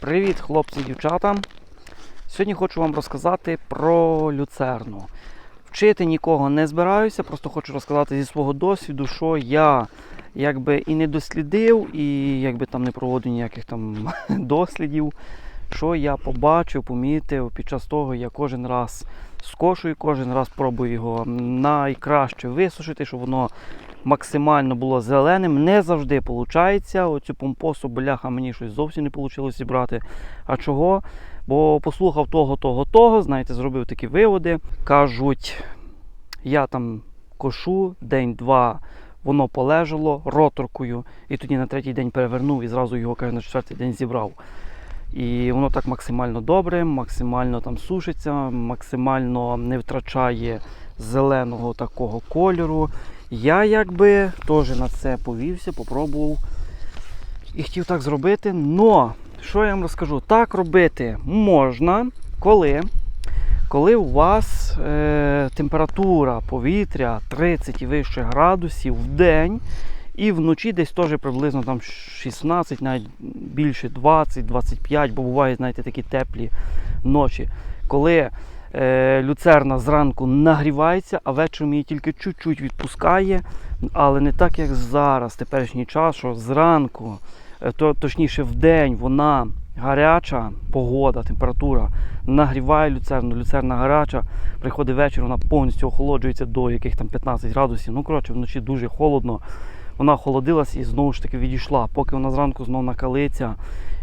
Привіт, хлопці дівчата! Сьогодні хочу вам розказати про люцерну. Вчити нікого не збираюся, просто хочу розказати зі свого досвіду, що я якби і не дослідив, і якби там не проводив ніяких там дослідів, що я побачив, помітив під час того, я кожен раз скошую, кожен раз пробую його найкраще висушити, щоб воно максимально було зеленим. Не завжди виходить. Оцю помпосу, бляха, мені щось зовсім не вийшло зібрати. А чого? Бо послухав того, того, того, знаєте, зробив такі виводи. Кажуть, я там кошу день-два, воно полежало роторкою, і тоді на третій день перевернув і зразу його каже, на четвертий день зібрав. І воно так максимально добре, максимально там сушиться, максимально не втрачає зеленого такого кольору. Я якби теж на це повівся, попробував і хотів так зробити. Но, що я вам розкажу? Так робити можна, коли, коли у вас е, температура повітря 30 і вище градусів в день, і вночі десь теж приблизно там 16, навіть більше 20-25, бо бувають, знаєте, такі теплі ночі. Коли люцерна зранку нагрівається, а вечором її тільки чуть-чуть відпускає, але не так, як зараз, теперішній час, що зранку, е, то, точніше в день вона гаряча погода, температура нагріває люцерну, люцерна гаряча, приходить вечір, вона повністю охолоджується до яких там 15 градусів. Ну, коротше, вночі дуже холодно. Вона охолодилась і знову ж таки відійшла. Поки вона зранку знову накалиться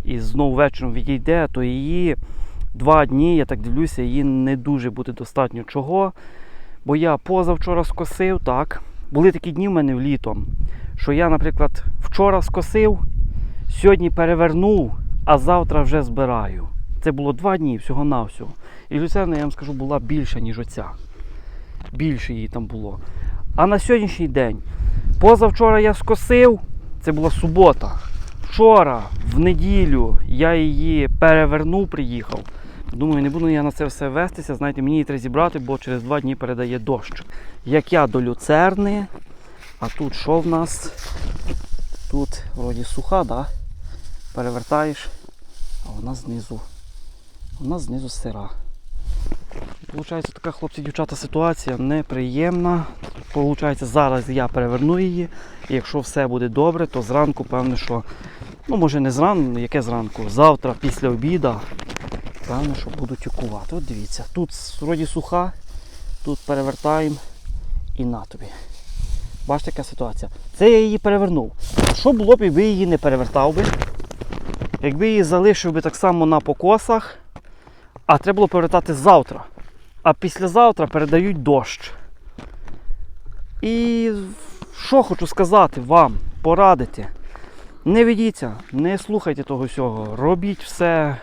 і знову вечором відійде, то її два дні, я так дивлюся, її не дуже буде достатньо. Чого? Бо я позавчора скосив, так. Були такі дні в мене в літом, що я, наприклад, вчора скосив, сьогодні перевернув, а завтра вже збираю. Це було два дні всього-навсього. І люцерна, я вам скажу, була більша, ніж оця. Більше її там було. А на сьогоднішній день, позавчора я скосив, це була субота. Вчора, в неділю, я її перевернув, приїхав. Думаю, не буду я на це все вестися. Знаєте, мені її треба зібрати, бо через два дні передає дощ. Як я до люцерни, а тут що в нас? Тут вроді суха, да? перевертаєш, а вона знизу. Вона знизу сира. Получається така, хлопці, дівчата, ситуація неприємна. Получається, зараз я переверну її. І якщо все буде добре, то зранку, певно, що. Ну, може не зранку, яке зранку? Завтра після обіда. Певно, що буду тюкувати. От дивіться, тут вроді суха, тут перевертаємо і на тобі. Бачите, яка ситуація. Це я її перевернув. Що було б, якби її не перевертав би? Якби її залишив би так само на покосах, а треба було повертати завтра. А післязавтра передають дощ. І що хочу сказати вам, порадити. Не ведіться, не слухайте того всього. Робіть все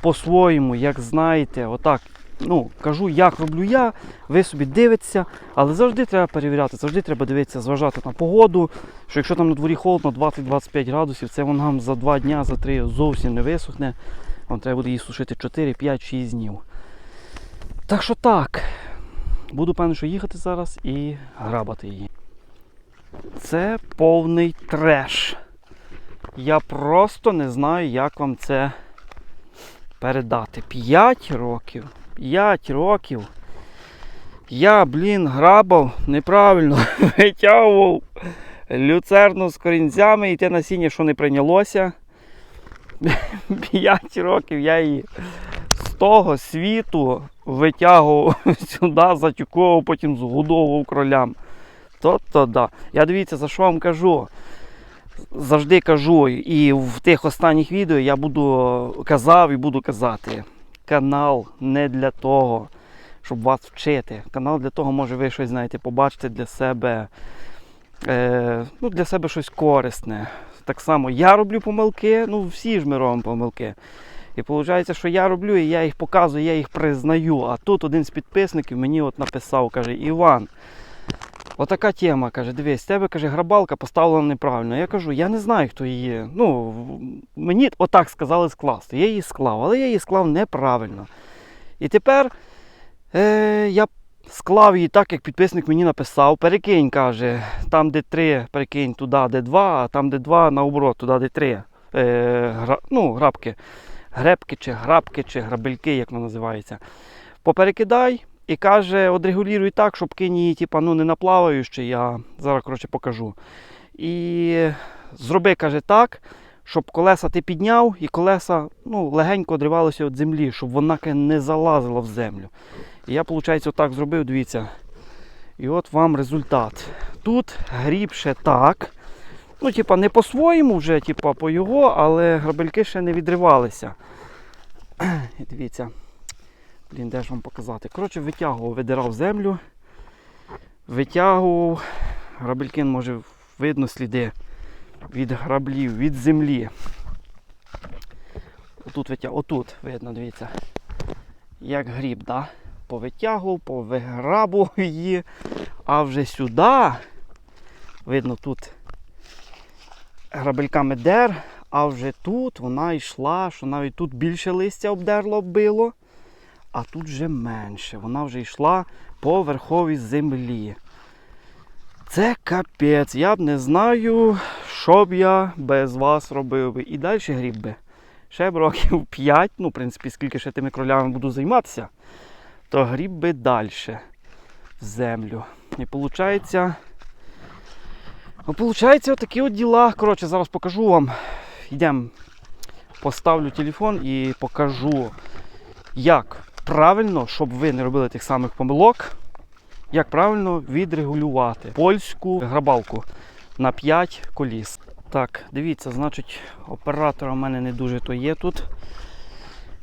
по-своєму, як знаєте. Отак. Ну, кажу, як роблю я, ви собі дивитеся, але завжди треба перевіряти, завжди треба дивитися, зважати на погоду. Що якщо там на дворі холодно 20-25 градусів, це воно нам за 2 дня, за 3 зовсім не висохне. Вам треба буде її сушити 4, 5, 6 днів. Так що так. Буду певно, що їхати зараз і грабати її. Це повний треш. Я просто не знаю, як вам це передати. 5 років. 5 років. Я, блін, грабав неправильно витягував люцерну з корінцями і те насіння, що не прийнялося. 5 років я її з того світу витягував сюди, затюковував, потім згодовував кролям. То-то да. Я дивіться, за що вам кажу. Завжди кажу, і в тих останніх відео я буду казав і буду казати. Канал не для того, щоб вас вчити. Канал для того, може ви щось знаєте, побачите для себе, е, ну, для себе щось корисне. Так само я роблю помилки, ну всі ж ми робимо помилки. І виходить, що я роблю, і я їх показую, я їх признаю. А тут один з підписників мені от написав, каже, Іван, отака тема, каже, дивись, тебе каже, грабалка поставлена неправильно. Я кажу, я не знаю, хто її. Ну, мені отак сказали скласти. Я її склав, але я її склав неправильно. І тепер е, я склав її так, як підписник мені написав. Перекинь, каже, там, де три, перекинь туди, де два, а там, де два, наоборот, туди, де три. Е, гра, ну, грабки. гребки, чи грабки, чи грабельки, як воно називається. Поперекидай і каже, одрегулюй так, щоб кинь її, типа, ну, не наплаваючи, я зараз коротше, покажу. І зроби, каже, так, щоб колеса ти підняв, і колеса ну, легенько одривалися від землі, щоб вона не залазила в землю. І я, виходить, отак зробив, дивіться. І от вам результат. Тут гріб ще так. Ну, типа, не по-своєму вже, типа, по його, але грабельки ще не відривалися. І дивіться. Блін, де ж вам показати? Коротше, витягував, видирав землю. Витягував. Грабельки, може, видно сліди від граблів, від землі. Отут. Отут видно, дивіться. Як гріб, да? Повитягував, повиграбував її. А вже сюди, видно, тут грабельками дер, а вже тут вона йшла, що навіть тут більше листя обдерло, оббило, а тут вже менше. Вона вже йшла по верховій землі. Це капець. Я б не знаю, що б я без вас робив би. І далі гріб би. Ще б років 5, ну, в принципі, скільки ще тими кролями буду займатися, то гріб би далі в землю. І виходить, ну, виходить, отакі от діла. Коротше, зараз покажу вам. Йдемо, поставлю телефон і покажу, як правильно, щоб ви не робили тих самих помилок, як правильно відрегулювати польську грабалку на 5 коліс. Так, дивіться, значить, оператора в мене не дуже то є тут.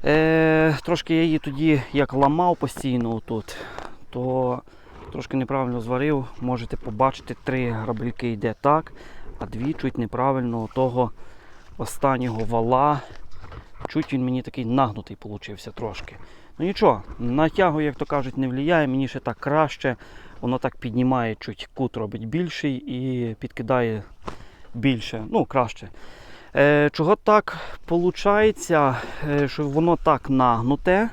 Е, Трошки я її тоді як ламав постійно тут, то трошки неправильно зварив. Можете побачити, три грабельки йде так, а дві чуть неправильно того останнього вала. Чуть він мені такий нагнутий получився трошки. Ну нічого, на тягу, як то кажуть, не впливає, мені ще так краще. Воно так піднімає, чуть кут робить більший і підкидає більше, ну краще. Е, чого так виходить, е, що воно так нагнуте.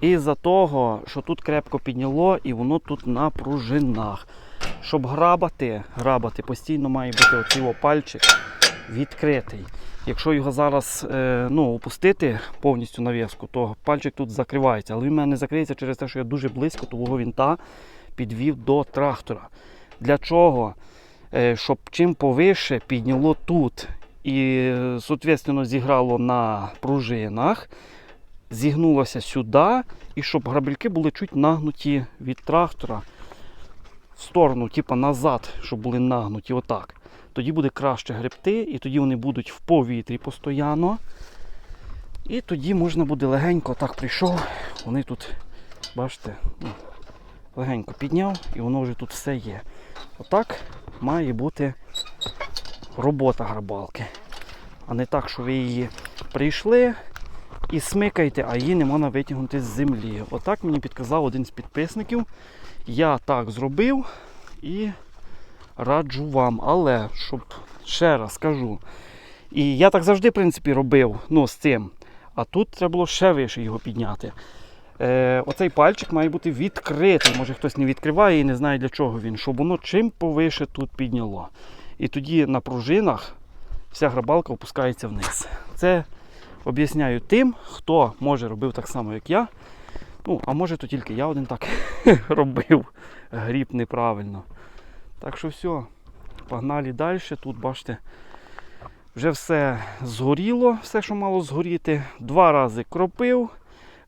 Із-за того, що тут крепко підняло і воно тут на пружинах. Щоб грабати, грабати, постійно має бути оцей о пальчик відкритий. Якщо його зараз е, ну, опустити повністю на в'язку, то пальчик тут закривається. Але він в мене не закриється через те, що я дуже близько того вінта підвів до трактора. Для чого? Е, щоб чим повише підняло тут і, соответственно, зіграло на пружинах, зігнулося сюди, і щоб грабельки були чуть нагнуті від трактора в сторону, типу назад, щоб були нагнуті отак. Тоді буде краще гребти, і тоді вони будуть в повітрі постійно. І тоді можна буде легенько так прийшов. Вони тут, бачите, ну, легенько підняв і воно вже тут все є. Отак має бути робота грабалки. А не так, що ви її прийшли і смикаєте, а її не можна витягнути з землі. Отак мені підказав один з підписників. Я так зробив і раджу вам. Але, щоб ще раз кажу, і я так завжди, в принципі, робив ну, з цим. А тут треба було ще вище його підняти. Е, Оцей пальчик має бути відкритий. Може хтось не відкриває і не знає для чого він, щоб воно чим повише тут підняло. І тоді на пружинах вся грабалка опускається вниз. Це об'ясняю тим, хто може робив так само, як я. Ну, а може то тільки я один так робив гріб неправильно. Так що все, погнали далі. Тут, бачите, вже все згоріло, все, що мало згоріти. Два рази кропив,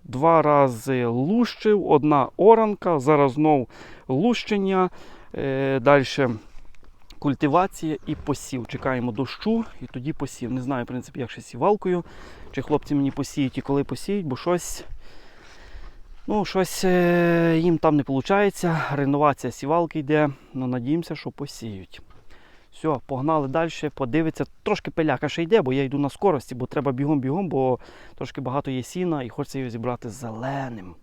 два рази лущив, одна оранка, зараз знов лущення. Е, далі культивація і посів. Чекаємо дощу і тоді посів. Не знаю, в принципі, як ще сівалкою, чи хлопці мені посіють і коли посіють, бо щось. Ну, щось е, їм там не виходить. Реновація сівалки йде. Ну, надіємося, що посіють. Все, погнали далі, подивиться. Трошки пиляка ще йде, бо я йду на скорості, бо треба бігом-бігом, бо трошки багато є сіна і хочеться його зібрати зеленим.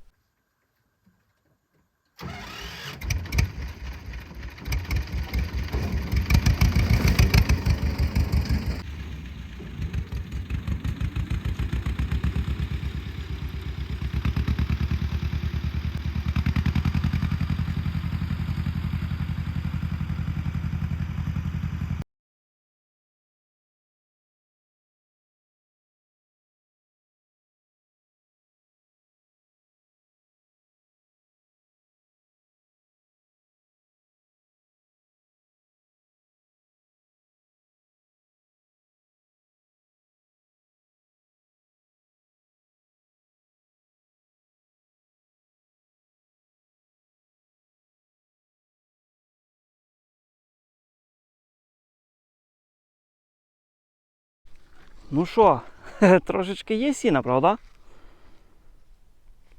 Ну що, трошечки є сіна, правда?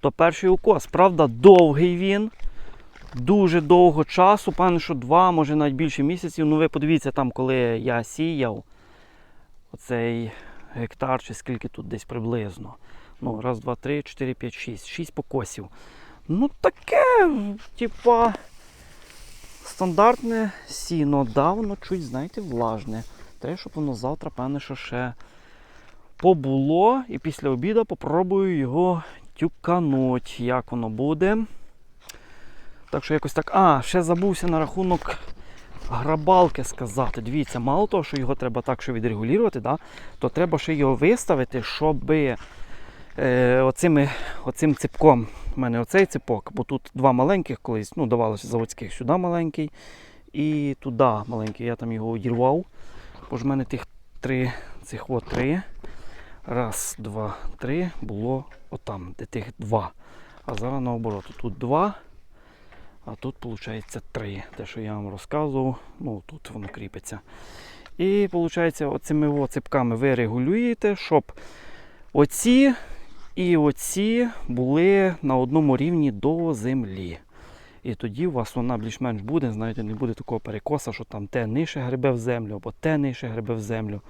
То перший укос. Правда, довгий він. Дуже довго часу, певно, що два, може навіть більше місяців. Ну ви подивіться там, коли я сіяв оцей гектар, чи скільки тут десь приблизно. Ну, раз, два, три, чотири, п'ять, шість. Шість покосів. Ну таке, типа, стандартне сіно. Да, воно чуть, знаєте, влажне. Треба, щоб воно завтра, певне, що ще побуло. І після обіду попробую його тюкануть, як воно буде. Так що якось так. А, ще забувся на рахунок грабалки сказати. Дивіться, мало того, що його треба так, що відрегулювати, да, то треба ще його виставити, щоб е, оцими, оцим ципком. У мене оцей ципок, бо тут два маленьких колись, ну, давалося заводських, сюди маленький і туди маленький. Я там його одірвав. Бо ж в мене тих три, цих от три. Раз, два, три було отам, де тих два. А зараз наоборот, тут два. А тут, виходить, три. Те, що я вам розказував, ну тут воно кріпиться. І виходить, оцими ципками ви регулюєте, щоб оці і оці були на одному рівні до землі. І тоді у вас вона більш-менш буде, знаєте, не буде такого перекоса, що там те нижче гребе в землю, або те нижче гребе в землю.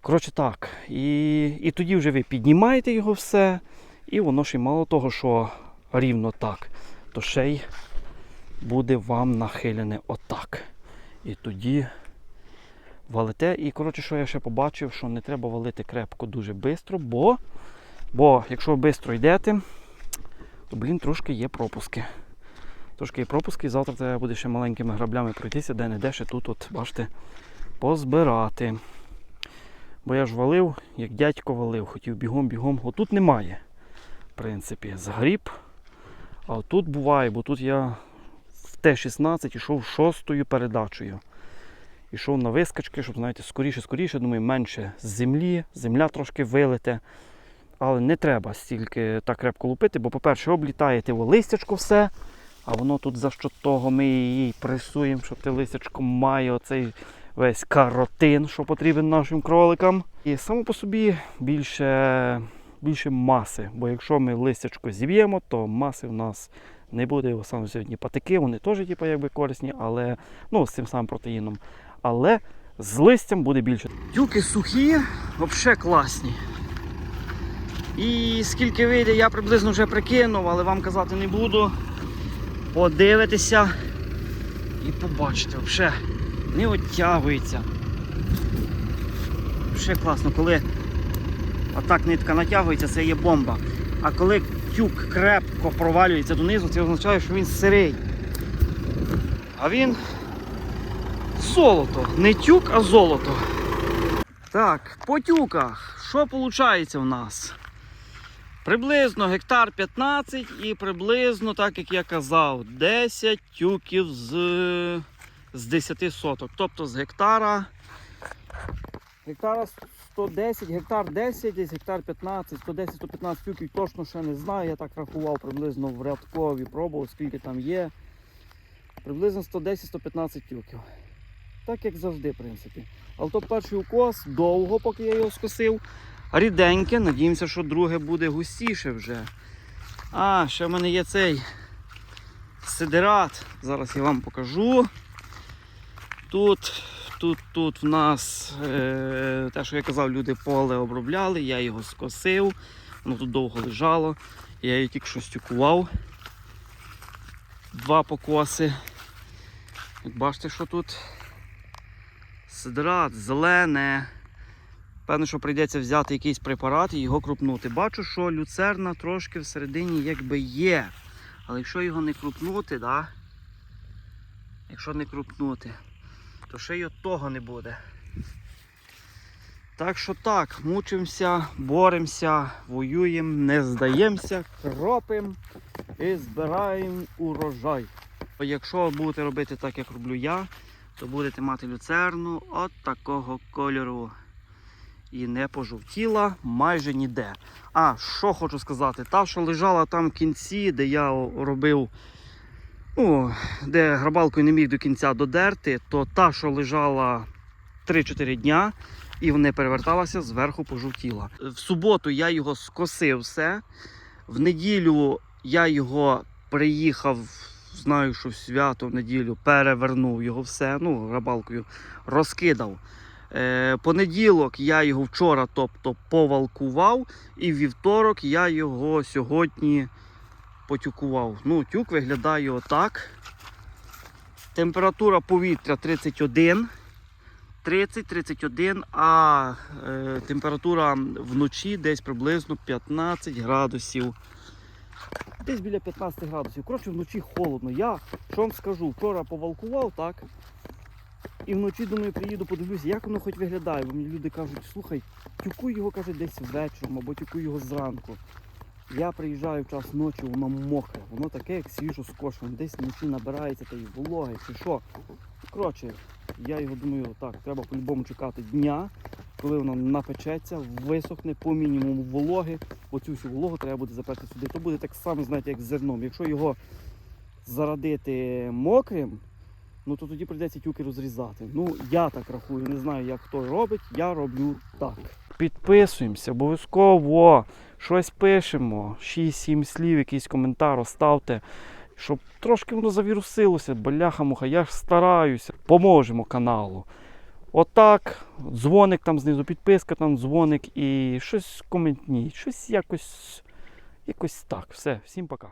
Коротше так. І, і тоді вже ви піднімаєте його все, і воно ще мало того, що рівно так, то ще й буде вам нахилене отак. І тоді валите. І коротше, що я ще побачив, що не треба валити крепко дуже швидко, бо, бо якщо ви швидко йдете, то блін, трошки є пропуски. Трошки є пропуски, завтра треба буде ще маленькими граблями пройтися, де не де ще тут, от, бачите, позбирати. Бо я ж валив, як дядько валив, хотів бігом-бігом. Отут немає, в принципі, згріб. А тут буває, бо тут я в Т-16 йшов шостою передачею. Ішов на вискочки, щоб, знаєте, скоріше-скоріше, думаю, менше з землі, земля трошки вилите. Але не треба стільки так крепко лупити, бо, по-перше, облітаєте ви листячко все, а воно тут за що того ми її пресуємо, щоб те листячко має оцей весь каротин, що потрібен нашим кроликам. І само по собі більше, більше маси. Бо якщо ми листячко зіб'ємо, то маси в нас не буде. Саме сьогодні патики, вони теж типу, якби корисні, але ну, з цим самим протеїном. Але з листям буде більше. Тюки сухі, взагалі класні. І скільки вийде, я приблизно вже прикинув, але вам казати не буду. Подивитися і побачите, взагалі не оттягується. Взагалі класно, коли отак нитка натягується, це є бомба. А коли тюк крепко провалюється донизу, це означає, що він сирий. А він золото. Не тюк, а золото. Так, по тюках. Що виходить у нас? Приблизно гектар 15 і приблизно, так як я казав, 10 тюків з, з 10 соток. Тобто з гектара. Гектара 110, гектар 10, десь гектар 15, 110-115 тюків точно ще не знаю. Я так рахував приблизно в рядкові, пробував, скільки там є. Приблизно 110-115 тюків. Так як завжди, в принципі. Але то перший укос довго, поки я його скосив. Ріденьке, надіємося, що друге буде густіше вже. А, ще в мене є цей сидерат. Зараз я вам покажу. Тут, тут, тут в нас е, те, що я казав, люди поле обробляли, я його скосив, воно тут довго лежало. Я її тільки що стюкував. Два покоси. Як бачите, що тут сидрат, зелене. Певно, що прийдеться взяти якийсь препарат і його крупнути. Бачу, що люцерна трошки всередині якби є. Але якщо його не крупнути, да? якщо не крупнути, то ще й того не буде. Так що так, мучимося, боремося, воюємо, не здаємося, кропимо і збираємо урожай. Якщо будете робити так, як роблю я, то будете мати люцерну от такого кольору. І не пожовтіла майже ніде. А, що хочу сказати, та, що лежала там в кінці, де я робив, ну, де грабалкою не міг до кінця додерти, то та, що лежала 3-4 дня, і не переверталася, зверху пожовтіла. В суботу я його скосив все. В неділю я його приїхав, знаю, що в свято в неділю перевернув його все, ну, рабалкою розкидав. Е, понеділок я його вчора, тобто, повалкував, і вівторок я його сьогодні потюкував. Ну, тюк виглядає отак. Температура повітря 31. 30-31, а е, температура вночі десь приблизно 15 градусів. Десь біля 15 градусів. Коротше, вночі холодно. Я що вам скажу, вчора повалкував, так? І вночі, думаю, приїду, подивлюся, як воно хоч виглядає. Бо мені люди кажуть, слухай, тюкуй його каже, десь вечором або тюкуй його зранку. Я приїжджаю час ночі, воно мокре, воно таке, як свіжо скошене, десь вночі набирається й вологи чи що. Коротше, я його думаю, так, треба по-любому чекати дня, коли воно напечеться, висохне по мінімуму вологи. Оцю всю вологу треба буде заперти сюди. То буде так само, знаєте, як з зерном. Якщо його зарадити мокрим, ну то тоді прийдеться тюки розрізати. Ну, я так рахую, не знаю, як хто робить, я роблю так. Підписуємося, обов'язково щось пишемо, 6-7 слів, якийсь коментар оставте, щоб трошки воно завірусилося, бляха-муха, я ж стараюся, поможемо каналу. Отак, дзвоник там знизу, підписка, там дзвоник і щось коментніть, щось якось, якось так. Все, всім пока.